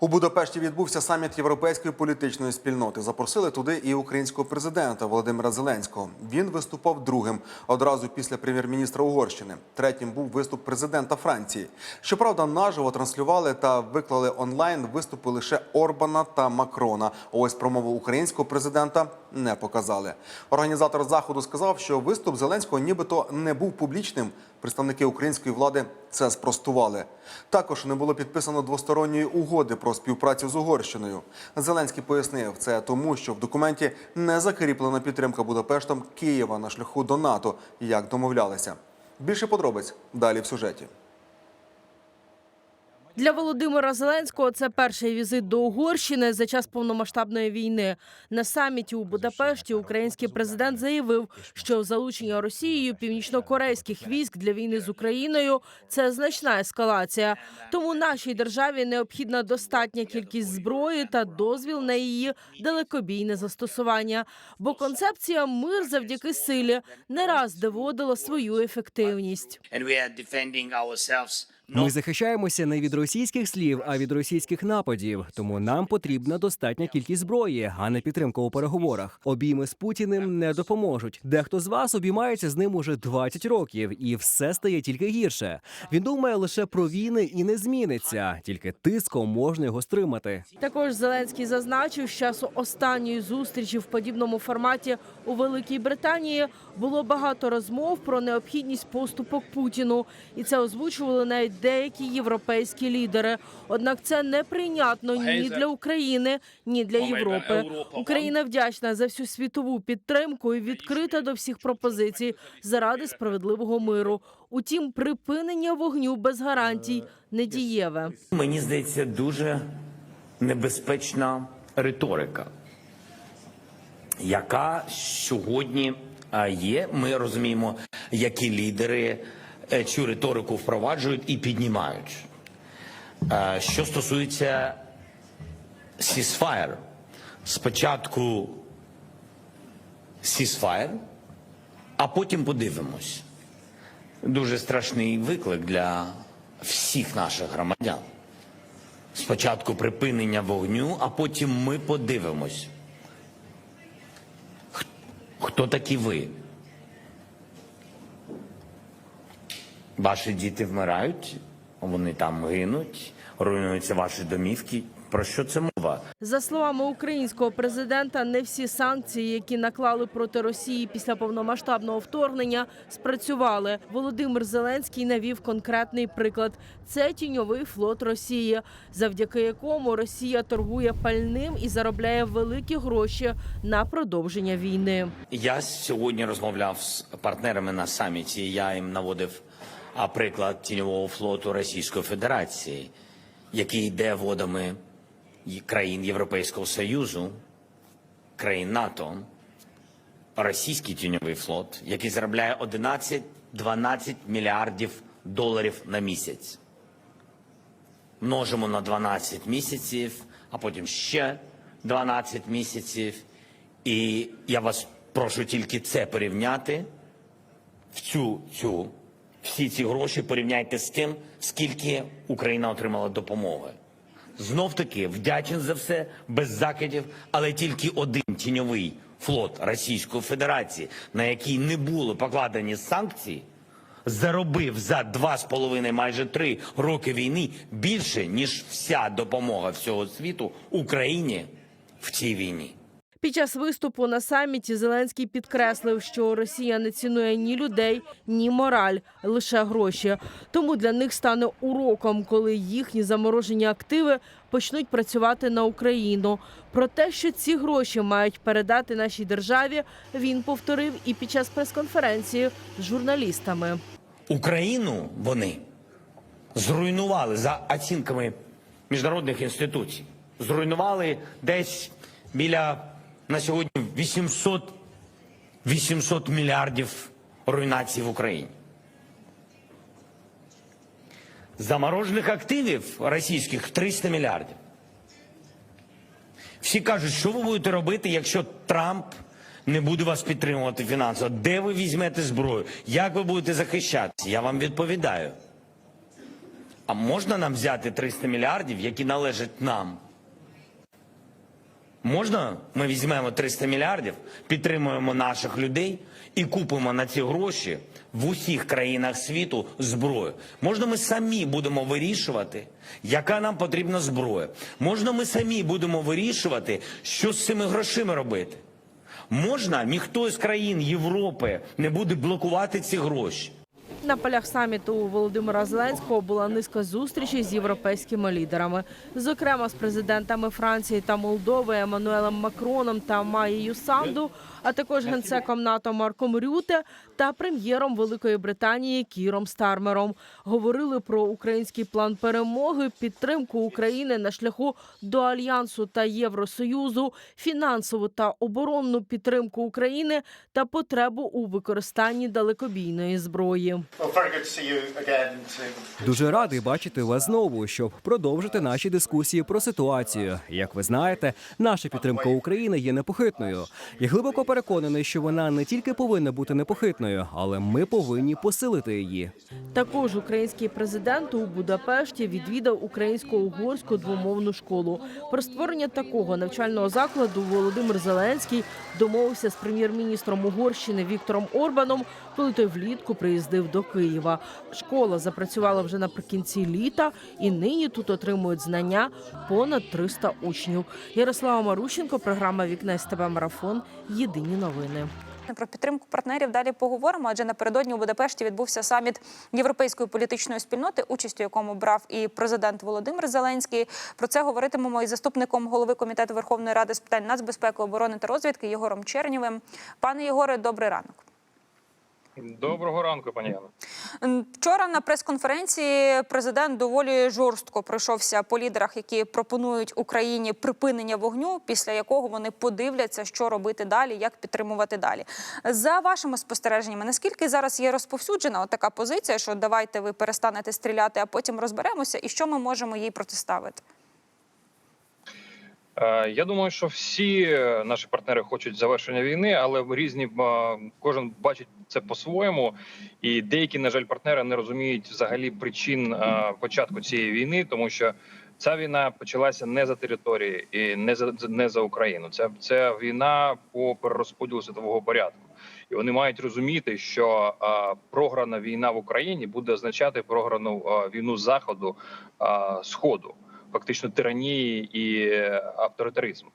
У Будапешті відбувся саміт європейської політичної спільноти. Запросили туди і українського президента Володимира Зеленського. Він виступав другим одразу після прем'єр-міністра Угорщини. Третім був виступ президента Франції. Щоправда, наживо транслювали та виклали онлайн виступи лише Орбана та Макрона. Ось промову українського президента не показали. Організатор заходу сказав, що виступ Зеленського нібито не був публічним. Представники української влади це спростували. Також не було підписано двосторонньої угоди про співпрацю з Угорщиною. Зеленський пояснив це тому, що в документі не закріплена підтримка Будапештом Києва на шляху до НАТО, як домовлялися. Більше подробиць далі в сюжеті. Для Володимира Зеленського це перший візит до Угорщини за час повномасштабної війни. На саміті у Будапешті український президент заявив, що залучення Росією північнокорейських військ для війни з Україною це значна ескалація. Тому нашій державі необхідна достатня кількість зброї та дозвіл на її далекобійне застосування. Бо концепція мир завдяки силі не раз доводила свою ефективність. Ми захищаємося не від російських слів, а від російських нападів. Тому нам потрібна достатня кількість зброї, а не підтримка у переговорах. Обійми з Путіним не допоможуть. Дехто з вас обіймається з ним уже 20 років, і все стає тільки гірше. Він думає лише про війни і не зміниться. Тільки тиском можна його стримати. Також Зеленський зазначив, з часу останньої зустрічі в подібному форматі у Великій Британії було багато розмов про необхідність поступок Путіну, і це озвучували навіть деякі європейські лідери. Однак це неприйнятно ні для України, ні для Європи. Україна вдячна за всю світову підтримку і відкрита до всіх пропозицій заради справедливого миру. Утім, припинення вогню без гарантій недієве. Мені здається, дуже небезпечна риторика, яка сьогодні є. Ми розуміємо, які лідери е, цю риторику впроваджують і піднімають. Е, Що стосується ceasefire, спочатку ceasefire, а потім подивимось. Дуже страшний виклик для всіх наших громадян. Спочатку припинення вогню, а потім ми подивимось. Хто такі ви? Ваші діти вмирають, вони там гинуть, руйнуються ваші домівки. Про що це мова? За словами українського президента, не всі санкції, які наклали проти Росії після повномасштабного вторгнення, спрацювали. Володимир Зеленський навів конкретний приклад: це тіньовий флот Росії, завдяки якому Росія торгує пальним і заробляє великі гроші на продовження війни. Я сьогодні розмовляв з партнерами на саміті. Я їм наводив а, приклад тіньового флоту Російської Федерації, який йде водами країн Європейського Союзу, країн НАТО. Російський тіньовий флот, який заробляє 11-12 мільярдів доларів на місяць. Множимо на 12 місяців, а потім ще 12 місяців. І я вас прошу тільки це порівняти. В цю, цю, всі ці гроші порівняйте з тим, скільки Україна отримала допомоги. Знов таки вдячен за все, без закидів, але тільки один тіньовий флот Російської Федерації, на який не були покладені санкції, заробив за два з половиною, майже три роки війни більше, ніж вся допомога всього світу Україні в цій війні. Під час виступу на саміті Зеленський підкреслив, що Росія не цінує ні людей, ні мораль, лише гроші. Тому для них стане уроком, коли їхні заморожені активи почнуть працювати на Україну. Про те, що ці гроші мають передати нашій державі, він повторив і під час прес-конференції з журналістами. Україну вони зруйнували за оцінками міжнародних інституцій. Зруйнували десь біля на сьогодні 800, 800 мільярдів руйнацій в Україні. Заморожених активів російських 300 мільярдів. Всі кажуть, що ви будете робити, якщо Трамп не буде вас підтримувати фінансово? Де ви візьмете зброю? Як ви будете захищатися? Я вам відповідаю. А можна нам взяти 300 мільярдів, які належать нам? Можна ми візьмемо 300 мільярдів, підтримуємо наших людей і купимо на ці гроші в усіх країнах світу зброю? Можна ми самі будемо вирішувати, яка нам потрібна зброя? Можна ми самі будемо вирішувати, що з цими грошима робити? Можна ніхто з країн Європи не буде блокувати ці гроші? На полях саміту у Володимира Зеленського була низка зустрічей з європейськими лідерами, зокрема з президентами Франції та Молдови Еммануелем Макроном та Маєю Санду, а також генсеком НАТО Марком Рюте та прем'єром Великої Британії Кіром Стармером. Говорили про український план перемоги, підтримку України на шляху до альянсу та Євросоюзу, фінансову та оборонну підтримку України та потребу у використанні далекобійної зброї. Дуже радий бачити вас знову, щоб продовжити наші дискусії про ситуацію. Як ви знаєте, наша підтримка України є непохитною. Я глибоко переконаний, що вона не тільки повинна бути непохитною, але ми повинні посилити її. Також український президент у Будапешті відвідав українсько-угорську двомовну школу. Про створення такого навчального закладу Володимир Зеленський домовився з прем'єр-міністром Угорщини Віктором Орбаном, коли той влітку приїздив до Києва. Школа запрацювала вже наприкінці літа, і нині тут отримують знання понад 300 учнів. Ярослава Марущенко, програма Вікна СТБ Марафон. Єдині новини. Про підтримку партнерів далі поговоримо. Адже напередодні у Будапешті відбувся саміт європейської політичної спільноти, участь у якому брав і президент Володимир Зеленський. Про це говоритимемо із заступником голови комітету Верховної Ради з питань нацбезпеки, оборони та розвідки Єгором Чернєвим. Пане Єгоре, добрий ранок. Доброго ранку, пані Яно. М, Вчора на прес-конференції президент доволі жорстко пройшовся по лідерах, які пропонують Україні припинення вогню, після якого вони подивляться, що робити далі, як підтримувати далі. За вашими спостереженнями, наскільки зараз є розповсюджена така позиція, що давайте ви перестанете стріляти, а потім розберемося, і що ми можемо їй протиставити? Е, Я думаю, що всі е, наші партнери хочуть завершення війни, але різні е, кожен бачить це по-своєму. І деякі, на жаль, партнери не розуміють взагалі причин початку цієї війни, тому що ця війна почалася не за території і не за не за Україну. Це, це війна по перерозподілу світового порядку. І вони мають розуміти, що програна війна в Україні буде означати програну війну заходу сходу. Фактично тиранії і авторитаризму.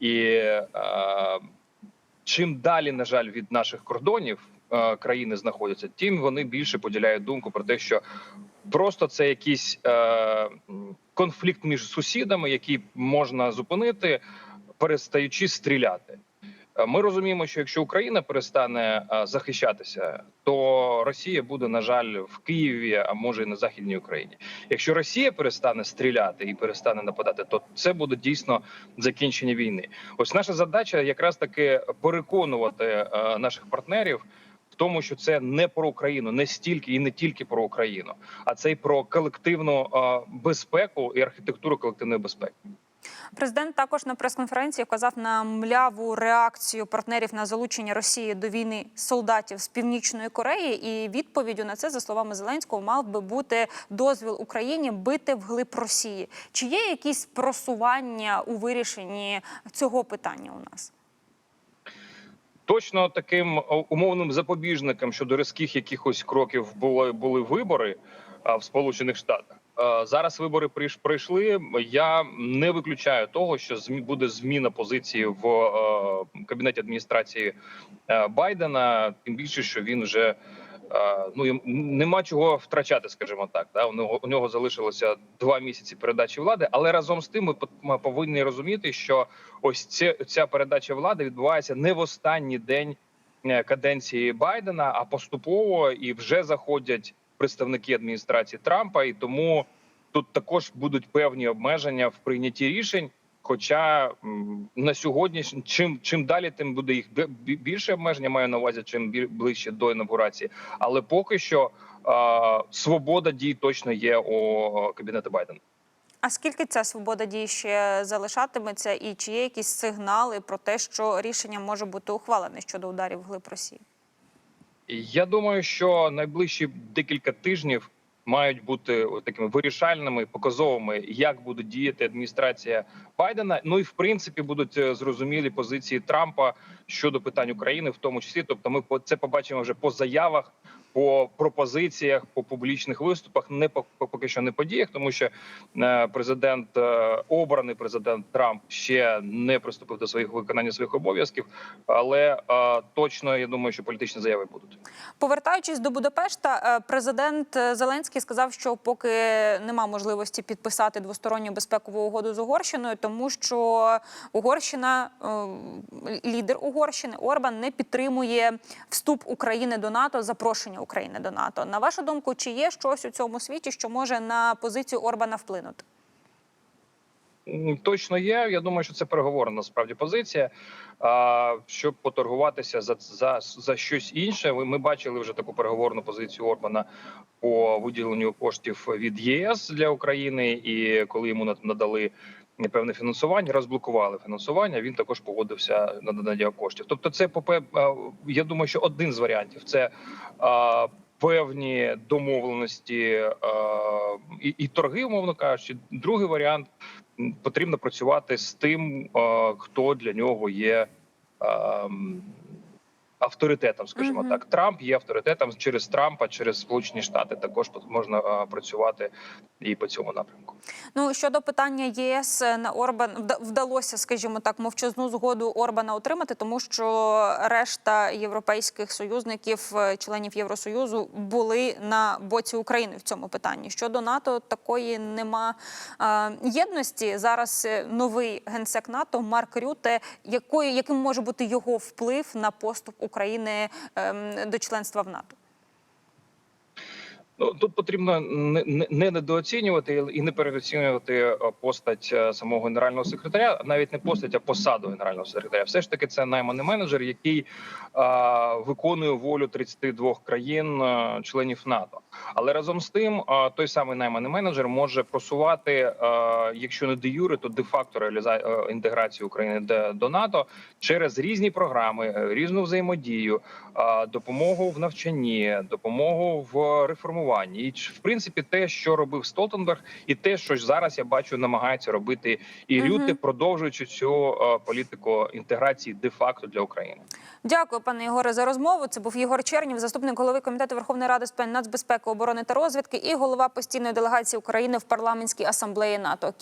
І е, чим далі, на жаль, від наших кордонів е, країни знаходяться, тим вони більше поділяють думку про те, що просто це якийсь е, конфлікт між сусідами, який можна зупинити, перестаючи стріляти. Е, Ми розуміємо, що якщо Україна перестане е, захищатися, то Росія буде на жаль в Києві, а може і на західній Україні. Якщо Росія перестане стріляти і перестане нападати, то це буде дійсно закінчення війни. Ось наша задача якраз таки переконувати е, наших партнерів. Тому, що це не про Україну, не стільки і не тільки про Україну, а це й про колективну безпеку і архітектуру колективної безпеки. Президент також на прес-конференції вказав на мляву реакцію партнерів на залучення Росії до війни солдатів з північної Кореї. І відповіддю на це, за словами Зеленського, мав би бути дозвіл Україні бити вглиб Росії. Чи є якісь просування у вирішенні цього питання у нас? Точно таким умовним запобіжником щодо різких якихось кроків були були вибори в Сполучених Штатах. А, Зараз вибори прийш- прийшли. Я не виключаю того, що буде зміна позиції в е, кабінеті адміністрації е, Байдена. Тим більше, що він вже е, ну нема чого втрачати, скажімо так. Да? У нього у нього залишилося два місяці передачі влади, але разом з тим ми повинні розуміти, що ось ця, ця передача влади відбувається не в останній день е, каденції Байдена, а поступово і вже заходять представники адміністрації Трампа, і тому тут також будуть певні обмеження в прийнятті рішень. Хоча на сьогодні чим чим далі, тим буде їх бі- бі- більше обмеження. Маю на увазі, чим ближче до інаугурації. Але поки що а, свобода дій точно є у кабінету Байдена. А скільки ця свобода дій ще залишатиметься, і чи є якісь сигнали про те, що рішення може бути ухвалене щодо ударів вглиб Росії? Я думаю, що найближчі декілька тижнів мають бути такими вирішальними, показовими, як буде діяти адміністрація Байдена. Ну і в принципі будуть е, зрозумілі позиції Трампа щодо питань України, в тому числі. Тобто, ми це побачимо вже по заявах. По пропозиціях, по публічних виступах, не по по- поки що не по діях, тому що е, президент е, обраний президент Трамп ще не приступив до своїх виконання своїх обов'язків, але е, точно я думаю, що політичні заяви будуть. Повертаючись до Будапешта, президент Зеленський сказав, що поки нема можливості підписати двосторонню безпекову угоду з Угорщиною, тому що Угорщина, лідер Угорщини Орбан не підтримує вступ України до НАТО, запрошення України до НАТО. На вашу думку, чи є щось у цьому світі, що може на позицію Орбана вплинути? Точно є. Я думаю, що це переговорна насправді позиція. А, щоб поторгуватися за, за, за щось інше, ми, бачили вже таку переговорну позицію Орбана по виділенню коштів від ЄС для України. І коли йому над- надали певне фінансування, розблокували фінансування. Він також погодився на надання коштів. Тобто, це попе, я думаю, що один з варіантів це. А, Певні домовленості а, і, і торги, умовно кажучи, другий варіант потрібно працювати з тим, е, хто для нього є ем, авторитетом, скажімо Мгм. так. Трамп є авторитетом через Трампа, через Сполучені Штати. Також можна працювати і по цьому напрямку. Ну щодо питання єС на Орбан вдалося, скажімо так, мовчазну згоду Орбана отримати, тому що решта європейських союзників, е, членів Євросоюзу, були на боці України в цьому питанні. Щодо НАТО, такої нема єдності. Зараз е, новий генсек НАТО Марк Рюте, якою яким може бути його вплив на поступ України ем, до членства в НАТО? Ну тут потрібно не, не, не недооцінювати і не переоцінювати е, постать е, самого генерального секретаря, навіть не постать, а посаду генерального секретаря. Все ж таки, це найманий менеджер, який а, виконує волю 32 країн е, НАТО. Але разом з тим, той самий найманий менеджер може просувати, якщо не де юре, то де факто реаліза... е, інтеграцію України до НАТО через різні програми, е, різну взаємодію, допомогу в навчанні, допомогу в реформуванні. І в принципі, те, що робив Столтенберг, і те, що зараз я бачу, намагається робити і Мгм. Рюте, продовжуючи цю е, політику інтеграції де факто для України. Дякую, пане Єгоре, за розмову. Це був Єгор Чернів, заступник голови комітету Верховної Ради з питань нацбезпеки, оборони та розвідки і голова постійної делегації України в парламентській асамблеї НАТО.